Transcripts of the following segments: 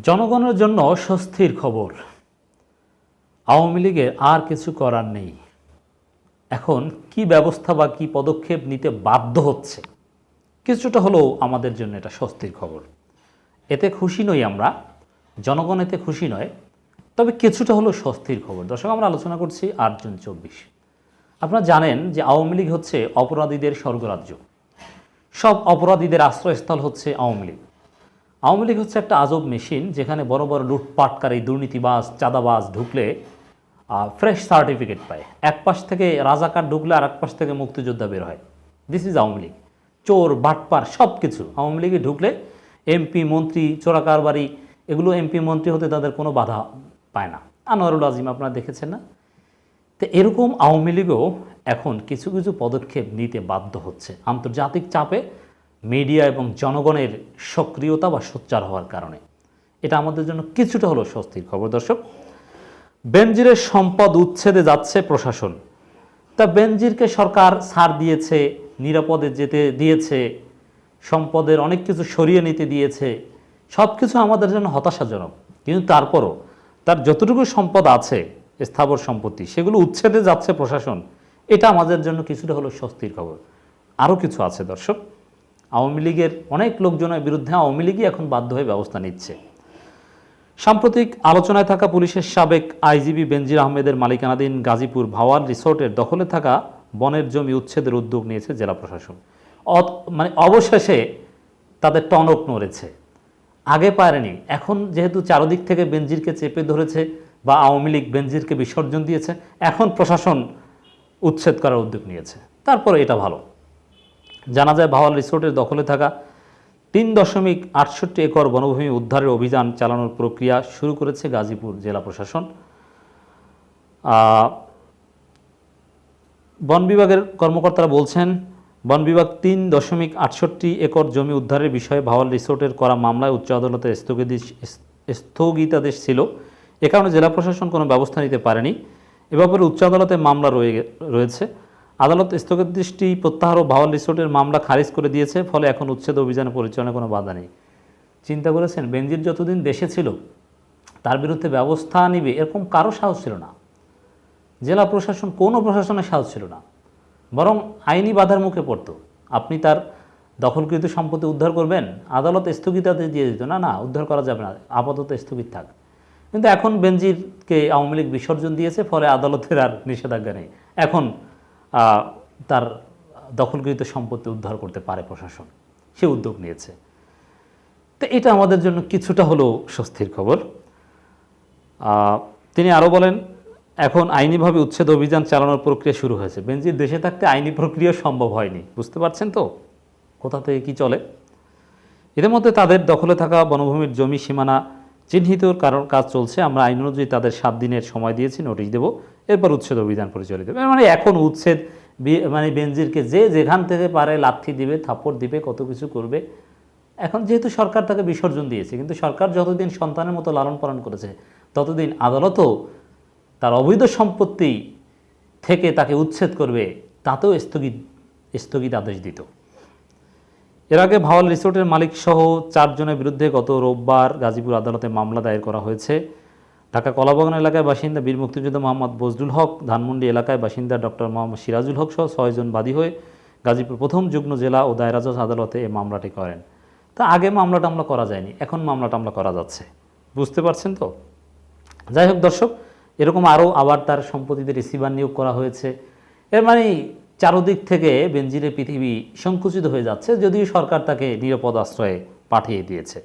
জনগণের জন্য স্বস্তির খবর। আওয়ামী লীগের আর কিছু করার নেই। এখন কি ব্যবস্থা বা কি পদক্ষেপ নিতে বাধ্য হচ্ছে? কিছুটা হলেও আমাদের জন্য এটা স্বস্তির খবর। এতে খুশি নই আমরা, জনগণ এতে খুশি নয়, তবে কিছুটা হলেও স্বস্তির খবর। দর্শক, আমরা আলোচনা করছি আট জুন চব্বিশ। আপনারা জানেন যে আওয়ামী লীগ হচ্ছে অপরাধীদের স্বর্গরাজ্য। সব অপরাধীদের আশ্রয়স্থল হচ্ছে আওয়ামী লীগ। আওয়ামী লীগ হচ্ছে একটা আজব মেশিন যেখানে বড় বড় লুটপাটকারী, দুর্নীতিবাজ, চাঁদাবাজ ঢুকলে ফ্রেশ সার্টিফিকেট পায়। এক পাশ থেকে রাজাকার ঢুকলে আর এক পাশ থেকে মুক্তিযোদ্ধা বের হয়। This is Awami League. চোর, বাটপার সব কিছু আওয়ামী লীগে ঢুকলে এমপি মন্ত্রী, চোরাকারবারি, এগুলো এমপি মন্ত্রী হতে তাদের কোনো বাধা পায় না। আনোয়ারুল আজিম, আপনারা দেখেছেন না? তো এরকম আওয়ামী লীগও এখন কিছু কিছু পদক্ষেপ নিতে বাধ্য হচ্ছে। আন্তর্জাতিক চাপে মিডিয়া এবং জনগণের সক্রিয়তা বা সোচ্চার হওয়ার কারণে। এটা আমাদের জন্য কিছুটা হলো স্বস্তির খবর। দর্শক, বেনজিরের সম্পদ উচ্ছেদে যাচ্ছে প্রশাসন। তা বেনজিরকে সরকার ছাড় দিয়েছে, নিরাপদে যেতে দিয়েছে, সম্পদের অনেক কিছু সরিয়ে নিতে দিয়েছে সব কিছু আমাদের জন্য হতাশাজনক। কিন্তু তারপরও তার যতটুকু সম্পদ আছে, স্থাবর সম্পত্তি, সেগুলো উচ্ছেদে যাচ্ছে প্রশাসন। এটা আমাদের জন্য কিছুটা হলো স্বস্তির খবর। আরও কিছু আছে, দর্শক। আওয়ামী লীগের অনেক লোকজনের বিরুদ্ধে আওয়ামী লীগই এখন বাধ্য হয়ে ব্যবস্থা নিচ্ছে। সাম্প্রতিক আলোচনায় থাকা পুলিশের সাবেক আইজিবি বেনজির আহমেদের মালিকানাধীন গাজীপুর ভাওয়ার রিসোর্টের দখলে থাকা বনের জমি উচ্ছেদের উদ্যোগ নিয়েছে জেলা প্রশাসন। মানে অবশেষে তাদের টনক নড়েছে। আগে পারেনি, এখন যেহেতু চারদিক থেকে বেনজিরকে চেপে ধরেছে বা আওয়ামী লীগ বেনজিরকে বিসর্জন দিয়েছে, এখন প্রশাসন উচ্ছেদ করার উদ্যোগ নিয়েছে। তারপরে এটা ভালো। জানা যায় ভাওয়াল রিসোর্টের দখলে থাকা তিন দশমিক আটষট্টি একর বনভূমি উদ্ধারের অভিযান চালানোর প্রক্রিয়া শুরু করেছে গাজীপুর জেলা প্রশাসন। বন বিভাগের কর্মকর্তারা বলছেন, বন বিভাগ তিন দশমিক আটষট্টি একর জমি উদ্ধারের বিষয়ে ভাওয়াল রিসোর্টের করা মামলায় উচ্চ আদালতে স্থগিতাদেশ স্থগিতাদেশ ছিল। এ কারণে জেলা প্রশাসন কোনো ব্যবস্থা নিতে পারেনি। এ ব্যাপারে উচ্চ আদালতে মামলা রয়ে রয়েছে। আদালত স্থগিতাদেশটি প্রত্যাহার ও ভাওয়াল রিসোর্টের মামলা খারিজ করে দিয়েছে, ফলে এখন উচ্ছেদ অভিযানে পরিচালনায় কোনো বাধা নেই। চিন্তা করেছেন, বেনজির যতদিন দেশে ছিল, তার বিরুদ্ধে ব্যবস্থা নিবে এরকম কারও সাহস ছিল না। জেলা প্রশাসন কোনো প্রশাসনের সাহস ছিল না। বরং আইনি বাধার মুখে পড়তো। আপনি তার দখলকৃত সম্পত্তি উদ্ধার করবেন, আদালত স্থগিতাদেশ দিয়ে দিত। না না, উদ্ধার করা যাবে না, আপাতত স্থগিত থাক। কিন্তু এখন বেনজিরকে আওয়ামী লীগ বিসর্জন দিয়েছে, ফলে আদালতের আর নিষেধাজ্ঞা নেই। এখন তার দখলকৃত সম্পত্তি উদ্ধার করতে পারে প্রশাসন। সে উদ্যোগ নিয়েছে। তো এটা আমাদের জন্য কিছুটা হলেও স্বস্তির খবর। তিনি আরও বলেন, এখন আইনিভাবে উচ্ছেদ অভিযান চালানোর প্রক্রিয়া শুরু হয়েছে। বেনজির দেশে থাকতে আইনি প্রক্রিয়া সম্ভব হয়নি। বুঝতে পারছেন তো? কোথা থেকে কি চলে? এদের মধ্যে তাদের দখলে থাকা বনভূমির জমি সীমানা চিহ্নিতর কারণ কাজ চলছে। আমরা আইন অনুযায়ী তাদের সাত দিনের সময় দিয়েছি, নোটিশ দেবো। এরপর উচ্ছেদ অভিযান পরিচালিত মানে এখন উচ্ছেদ মানে বেনজিরকে যে যেখান থেকে পারে লাথি দিবে, থাপ্পড় দিবে, কত কিছু করবে। এখন যেহেতু সরকার তাকে বিসর্জন দিয়েছে, কিন্তু সরকার যতদিন সন্তানের মতো লালন পালন করেছে, ততদিন আদালতও তার অবৈধ সম্পত্তি থেকে তাকে উচ্ছেদ করবে, তাতেও স্থগিত স্থগিত আদেশ দিত। এর আগে ভাওয়াল রিসোর্টের মালিক সহ চারজনের বিরুদ্ধে গত রোববার গাজীপুর আদালতে মামলা দায়ের করা হয়েছে। ঢাকা কলাবাগান এলাকায় বাসিন্দা বীর মুক্তিযোদ্ধা মোহাম্মদ বজলুল হক, ধানমন্ডি এলাকায় বাসিন্দা ডক্টর মোহাম্মদ সিরাজুল হক সহ ছয়জন বাদী হয়ে গাজীপুর প্রথম যুগ্ম জেলা ও দায়রা জজ আদালতে এই মামলাটি করেন। তা আগে মামলা টামলা করা যায়নি, এখন মামলা টামলা করা যাচ্ছে। বুঝতে পারছেন তো? যাই হোক দর্শক, এরকম আরও আবার তার সম্পত্তিতে রিসিভার নিয়োগ করা হয়েছে। এর মানে চারদিক থেকে বেনজিরের পৃথিবী সংকুচিত হয়ে যাচ্ছে, যদিও সরকার তাকে নিরাপদ আশ্রয়ে পাঠিয়ে দিয়েছে।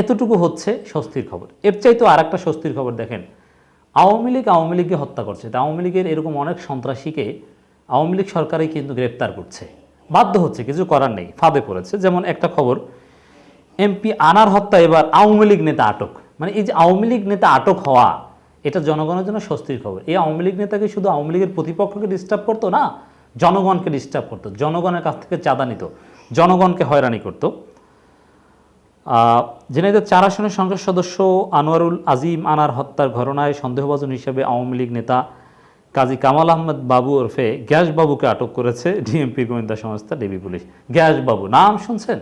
এতটুকু হচ্ছে স্বস্তির খবর। এর চাইতে আর একটা স্বস্তির খবর দেখেন, আওয়ামী লীগ আওয়ামী লীগকে হত্যা করছে। তা আওয়ামী লীগের এরকম অনেক সন্ত্রাসীকে আওয়ামী লীগ সরকারই কিন্তু গ্রেপ্তার করছে। বাধ্য হচ্ছে, কিছু করার নেই, ফাঁদে পড়েছে। যেমন একটা খবর, এমপি আনার হত্যা এবার আওয়ামী লীগ নেতা আটক। মানে এই যে আওয়ামী লীগ নেতা আটক হওয়া এটা জনগণের জন্য স্বস্তির খবর। এই আওয়ামী লীগ নেতাকে শুধু আওয়ামী লীগের প্রতিপক্ষকে ডিস্টার্ব করতো না, জনগণকে ডিস্টার্ব করতো। জনগণের কাছ থেকে চাঁদা নিত, জনগণকে হয়রানি করতো। ঝিনাইদহ চার আসনের সংসদ সদস্য আনোয়ারুল আজিম আনার হত্যার ঘটনায় সন্দেহভাজন হিসেবে আওয়ামী লীগ নেতা কাজী কামাল আহমেদ বাবু ওরফে গ্যাস বাবুকে আটক করেছে ডিএমপি গোয়েন্দা সংস্থা ডিবি পুলিশ। গ্যাস বাবু, নাম শুনছেন?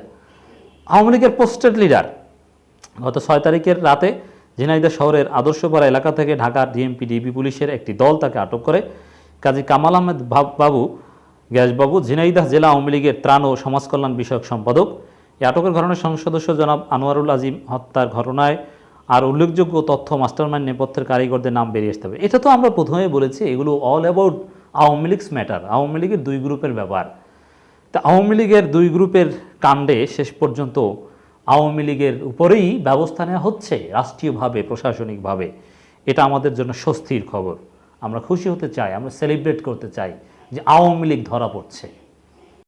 আওয়ামী লীগের পোস্টেড লিডার। গত ছয় তারিখের রাতে ঝিনাইদহ শহরের আদর্শপাড়া এলাকা থেকে ঢাকার ডিএমপি ডিবি পুলিশের একটি দল তাকে আটক করে। কাজী কামাল আহমেদ বাবু, গ্যাসবাবু, ঝিনাইদহ জেলা আওয়ামী লীগের ত্রাণ ও সমাজকল্যাণ বিষয়ক সম্পাদক। এই আটকের ঘটনার সংসদ সদস্য জনাব আনোয়ারুল আজিম হত্যার ঘটনায় আর উল্লেখযোগ্য তথ্য মাস্টারমাইন্ড নেপথ্যের কারিগরদের নাম বেরিয়ে আসতে হবে। এটা তো আমরা প্রথমেই বলেছি, এগুলো all about Awami League's matter Awami লীগের দুই গ্রুপের ব্যাপার তা আওয়ামী লীগের দুই গ্রুপের কাণ্ডে শেষ পর্যন্ত আওয়ামী লীগের উপরেই ব্যবস্থা নেওয়া হচ্ছে রাষ্ট্রীয়ভাবে, প্রশাসনিকভাবে। এটা আমাদের জন্য স্বস্তির খবর। আমরা খুশি হতে চাই, আমরা সেলিব্রেট করতে চাই যে আওয়ামী লীগ ধরা পড়ছে।